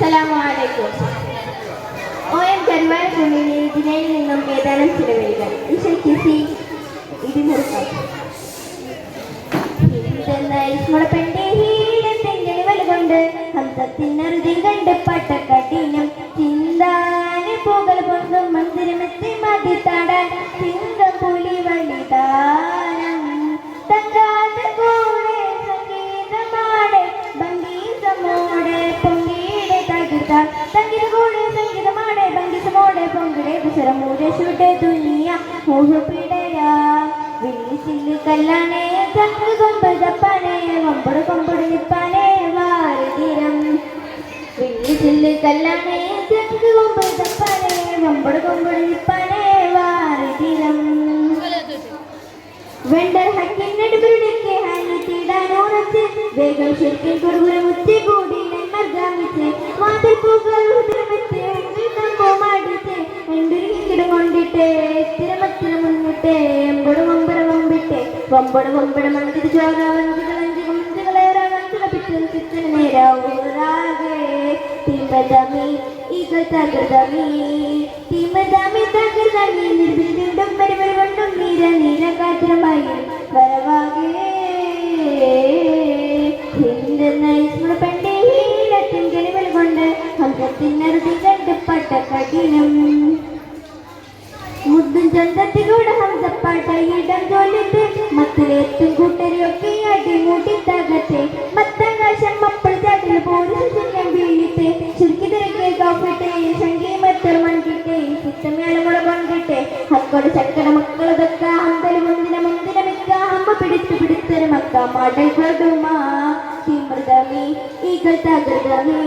അസ്സലാമലൈക്കും O M Karuvara കുഞ്ഞിനെ ഇതിനയിൽ നിന്നും ഏതാനും ചില വരികൾ ഇഷൽ കിസി ഇതിനിർത്താം പെണ്ടെ ഹീലത്തിന്റെ വലുകൊണ്ട് ഹംസത്തിനറുതി കണ്ട് പട്ടക്കഠിനം തങ്കിത കൂടെ സംഗീതമാടെ ഭംഗീസമോടെ പൊങ്കിടെ കുശരമൂടെ ശുടെ ദുനിയ മോഹപിടരാ വിളിച്ചിൽ കല്ലാണേ ചക്ക് കൊമ്പ് തപ്പാനേ കൊമ്പട് കൊമ്പട് നിപ്പാനേ വാരിതീരം വിളിച്ചിൽ കല്ലാണേ ചക്ക് കൊമ്പ് തപ്പാനേ കൊമ്പട് കൊമ്പട് നിപ്പാനേ വാരിതീരം വെണ്ടർ ഹക്കിനെടുപ്പിലേക്ക് ഹാനിത്തിടാനുറച്ച് വേഗം ശരിക്കും കൊടുകുരമുത്തി കൂടി മർദ്ദാമിച്ച് വാതിൽ പൂക്കൾ എന്തൊരു കൊണ്ടിട്ട് തിരമത്തിന് മുന്നിട്ട് എമ്പട് വമ്പട വമ്പിട്ട് വമ്പട വമ്പട മന്ദിര ചോര വഞ്ചികൾ അഞ്ചികൾ മഞ്ചികളേറെ പിറ്റൽ പിറ്റൽ നേരാവുറാകെ തിമ്പതമി ഈഗ തകൃതമി തിമ്പതമി തകൃതമി പരിമൽ കൊണ്ടും നീര നീര കാത്രമായി വരവാകെ. ഹിന്ദ പെണ്ടെ ഹീലത്തിൻ കിളിവൽ കൊണ്ട് കണ്ട് ചന്തത്തിലൂടെ ഹംസപ്പാട്ട ഇടം തോലിട്ട് മത്തിലെത്തും കൂട്ടരെയൊക്കെ അടിമൂട്ടി തകത്തെ മത്തങ്കാശം അപ്പോൾ ചാട്ടിൽ പോലീസ് ശല്യം വീണിട്ട്. ചുരുക്കി തിരക്കെ കോപ്പിട്ടെ സംഗീമത്തർ മൺകിട്ടെ. സിത്തമേളമുള കൊണ്ടിട്ടെ ഹക്കോട് ചക്കര മക്കളതൊക്ക അമ്പല മുന്തിന മുന്തിന മിക്ക അമ്മ പിടിച്ചു പിടിച്ചൊരു മക്ക. മാടൽ കൊടുമാ. തിമൃതമി ഈകൾ തകൃതമി.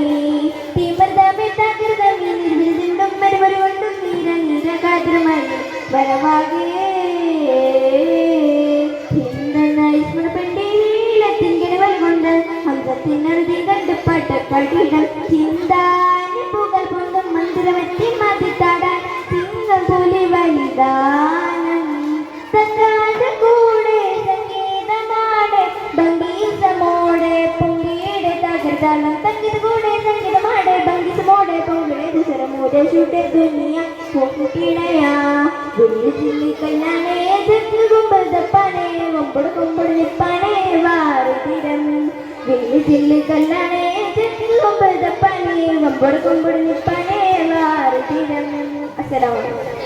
കൂടെ സംഗീതമാടെ സംഗീതമാടെ ഭംഗീസമോടെ പൊങ്കിടെ ദുസരമൂടെ ശൂട്ടെ ദുനിയ കല്ലാണേ ചെക്ക് കുമ്പൾ തപ്പാനേ കൊമ്പട് കൊമ്പട് നിപ്പാനേ വാറുതിരം വലിയ ചില്ലി കല്ലാണേ ചെക്ക് കുമ്പൾ തപ്പാനേ കൊമ്പട് കൊമ്പട് നിപ്പാനേ വാറുതിരം അസ്സലാമു അലൈക്കും.